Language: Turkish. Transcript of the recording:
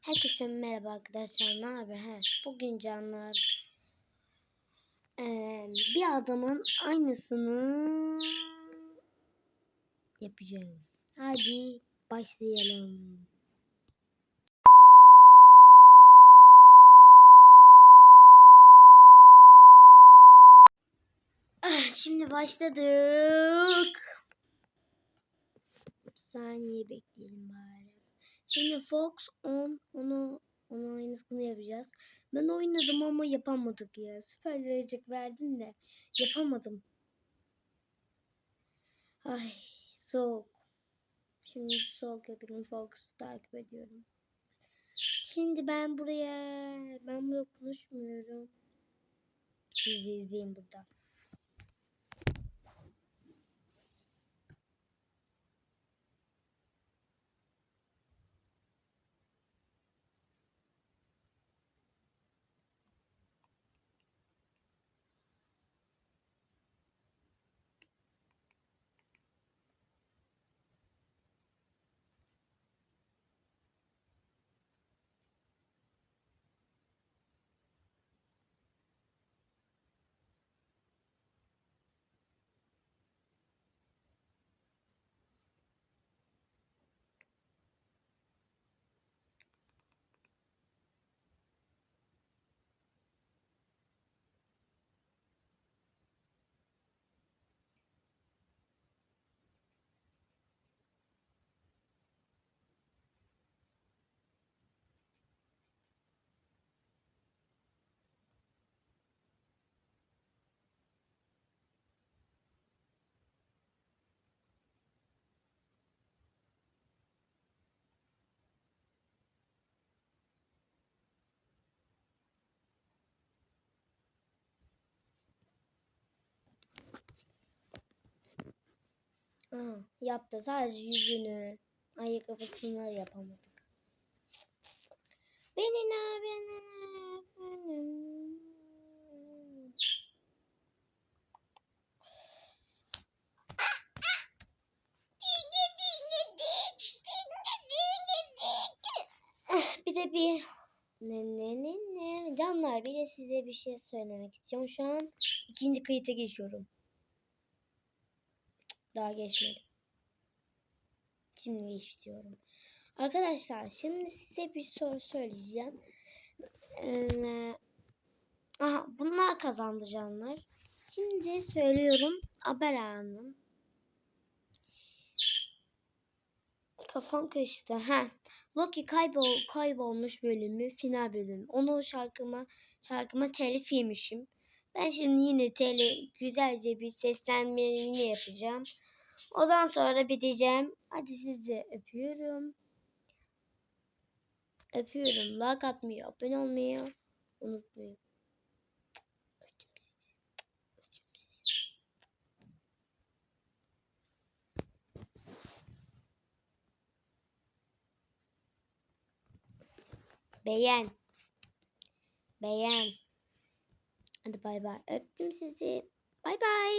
Herkese merhaba arkadaşlar. Ne haber? He, bugün canlar eee, bir adamın aynısını yapacağım. Hadi başlayalım. Ah, şimdi başladık. Bir saniye bekleyelim bari. Şimdi Fox 10 onu onu aynısını yapacağız. Ben oynadım ama yapamadık ya. Süper derecek verdim de yapamadım. Ay soğuk. Şimdi soğuk yapıyorum. Fox'u takip ediyorum. Şimdi ben buraya ben burada konuşmuyorum. Siz izleyin burada. Aha, yaptı. Sadece yüzünü, ayakkabısını yapamadık. Beni ne benim. Bir de bir ne ne ne ne canlar bir de size bir şey söylemek istiyorum. Şu an ikinci kayıta geçiyorum. Daha geçmedim. Şimdi geçiyorum. Arkadaşlar şimdi size bir soru söyleyeceğim. Ee, aha bunlar kazandı canlar. Şimdi söylüyorum haber anım. Kafam karıştı. Ha. Loki kaybol kaybolmuş bölümü final bölümü. Onu şarkıma şarkıma telif yemişim. Ben şimdi yine tele güzelce bir seslenmelerini yapacağım. Ondan sonra biteceğim. Hadi sizi öpüyorum. Öpüyorum. Like atmayı, abone olmayı unutmayın. Beğen. Beğen. Hadi bay bay. Öptüm sizi. Bay bay.